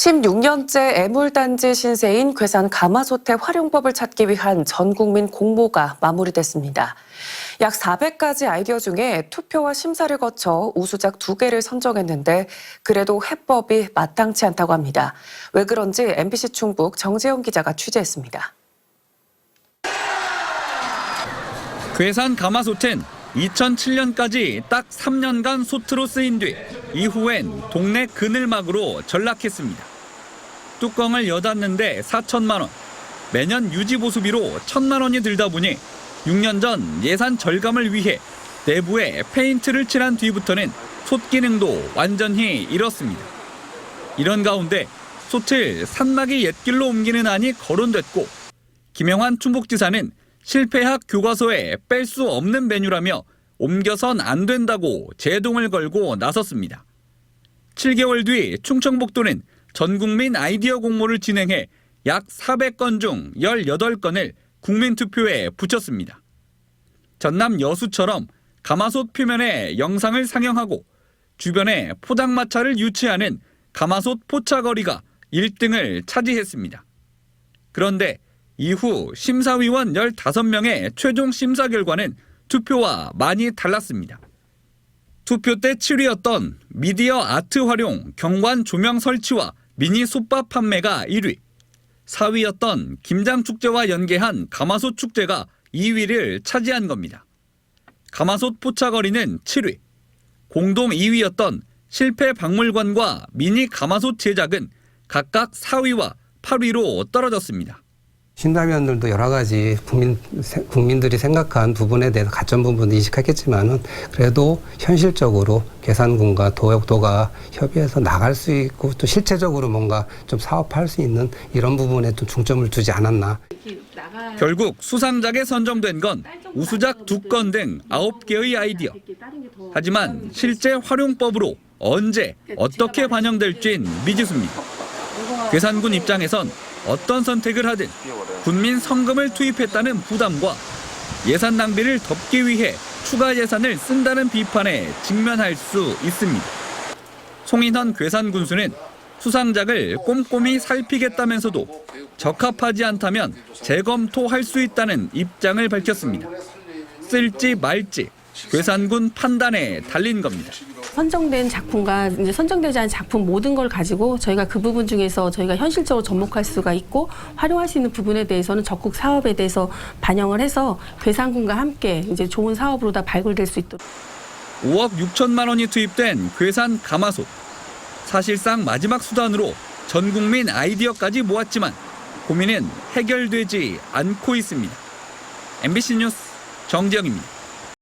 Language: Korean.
16년째 애물단지 신세인 괴산 가마솥의 활용법을 찾기 위한 전국민 공모가 마무리됐습니다. 약 400가지 아이디어 중에 투표와 심사를 거쳐 우수작 두 개를 선정했는데 그래도 해법이 마땅치 않다고 합니다. 왜 그런지 MBC 충북 정재영 기자가 취재했습니다. 괴산 가마솥은 2007년까지 딱 3년간 소트로 쓰인 뒤 이후엔 동네 그늘막으로 전락했습니다. 뚜껑을 여닫는데 4천만 원, 매년 유지 보수비로 1천만 원이 들다 보니 6년 전 예산 절감을 위해 내부에 페인트를 칠한 뒤부터는 솥 기능도 완전히 잃었습니다. 이런 가운데 솥을 산막이 옛길로 옮기는 안이 거론됐고 김영환 충북지사는 실패학 교과서에 뺄 수 없는 메뉴라며 옮겨선 안 된다고 제동을 걸고 나섰습니다. 7개월 뒤 충청북도는 전국민 아이디어 공모를 진행해 약 400건 중 18건을 국민투표에 붙였습니다. 전남 여수처럼 가마솥 표면에 영상을 상영하고 주변에 포장마차를 유치하는 가마솥 포차거리가 1등을 차지했습니다. 그런데 이후 심사위원 15명의 최종 심사 결과는 투표와 많이 달랐습니다. 투표 때 7위였던 미디어 아트 활용 경관 조명 설치와 미니 솥밥 판매가 1위, 4위였던 김장 축제와 연계한 가마솥 축제가 2위를 차지한 겁니다. 가마솥 포차거리는 7위, 공동 2위였던 실패 박물관과 미니 가마솥 제작은 각각 4위와 8위로 떨어졌습니다. 심사위원들도 여러 가지 국민, 세- 국민들이 생각한 부분에 대해서 가점 부분도 인식하겠지만은 그래도 현실적으로 계산군과 도역도가 협의해서 나갈 수 있고 또 실체적으로 뭔가 좀 사업할 수 있는 이런 부분에 좀 중점을 두지 않았나. 결국 수상작에 선정된 건 우수작 두 건등 9개의 아이디어. 하지만 실제 활용법으로 언제 어떻게 반영될진 미지수입니다. 괴산군 입장에선 어떤 선택을 하든 군민 성금을 투입했다는 부담과 예산 낭비를 덮기 위해 추가 예산을 쓴다는 비판에 직면할 수 있습니다. 송인헌 괴산군수는 수상작을 꼼꼼히 살피겠다면서도 적합하지 않다면 재검토할 수 있다는 입장을 밝혔습니다. 쓸지 말지 괴산군 판단에 달린 겁니다. 선정된 작품과 이제 선정되지 않은 작품 모든 걸 가지고 저희가 그 부분 중에서 저희가 현실적으로 접목할 수가 있고 활용할 수 있는 부분에 대해서는 적극 사업에 대해서 반영을 해서 괴산군과 함께 이제 좋은 사업으로 다 발굴될 수 있도록. 5억 6천만 원이 투입된 괴산 가마솥. 사실상 마지막 수단으로 전 국민 아이디어까지 모았지만 고민은 해결되지 않고 있습니다. MBC 뉴스 정재영입니다.